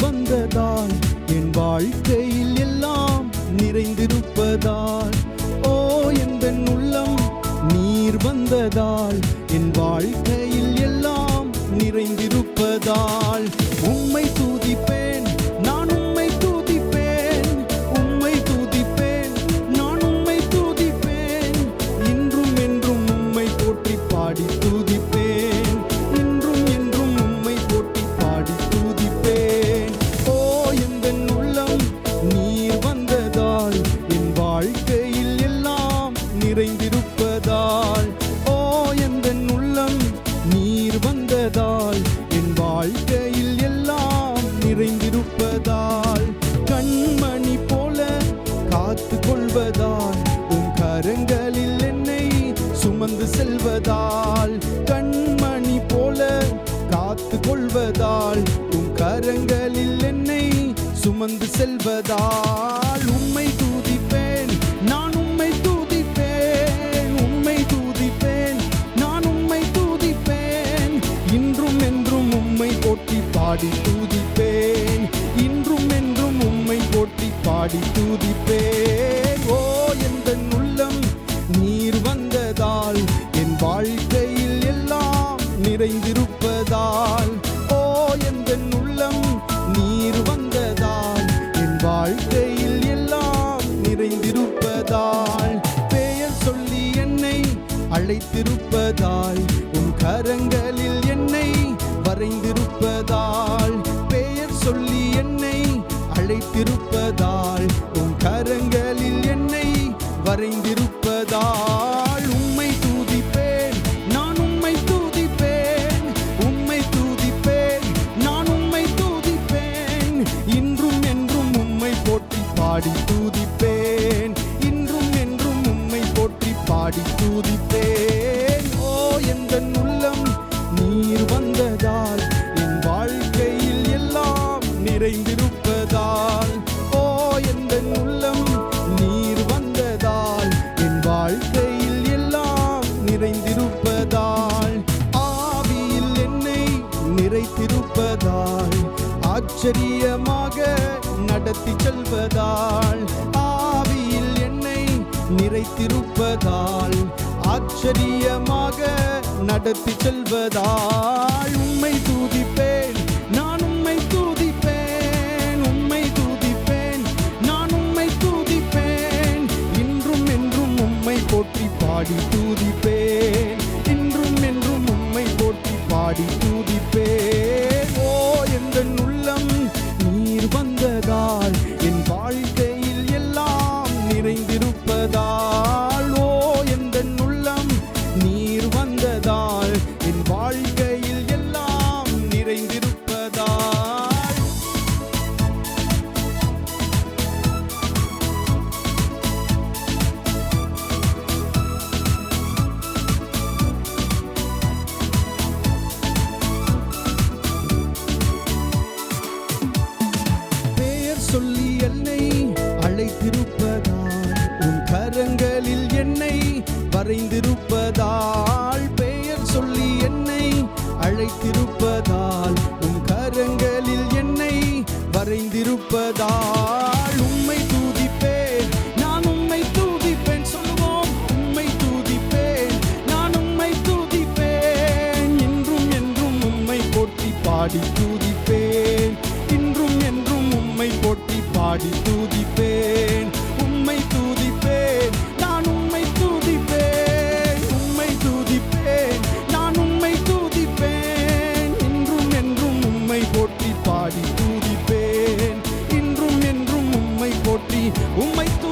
வந்ததால் என் வாழ்க்கையில் எல்லாம் நிறைந்திருப்பதால். ஓ எந்த உள்ளம் நீர் வந்ததால் என் வாழ்க்கையில் எல்லாம் நிறைந்திருப்பதால். கொள்வதால் உன் கரங்களில் என்னை சுமந்து செல்வதால் கண்மணி போல காத்து கொள்வதால் உன் கரங்களில் என்னை சுமந்து செல்வதால் உம்மை தூதிப்பேன் நான் உம்மை தூதிப்பேன் உம்மை தூதிப்பேன் நான் உம்மை தூதிப்பேன். இன்றும் என்றும் உம்மை போற்றி பாடி தூதிப்பேன். இன்றும் என்றும் உம்மை போற்றி பாடி தூதிப்பேன். அழைத்திருப்பதால் உன் கரங்களில் என்னை வரைந்திருப்பதால் பெயர் சொல்லி என்னை அழைத்திருப்பதால் உன் கரங்களில் என்னை வரைந்திருப்பதால். ஆச்சரியமாக நடத்தி செல்வதால் ஆவியில் என்னை நிறைத்திருப்பதால் ஆச்சரியமாக நடத்தி செல்வதால் உண்மை தூ வரைந்திருப்பதால் பெயர் சொல்லி என்னை அழைத்திருப்பதால் உன் கரங்களில் என்னை வரைந்திருப்பதால் உம்மை தூதிப்பேன். நான் உம்மை தூதிப்பேன் சொல்லுவோம் உம்மை தூதிப்பேன். நான் உம்மை தூதிப்பேன். இன்றும் என்றும் உம்மை போட்டி பாடி தூதிப்பேன். இன்றும் என்றும் உம்மை போற்றி பாடி தூதிப்பேன். uma e.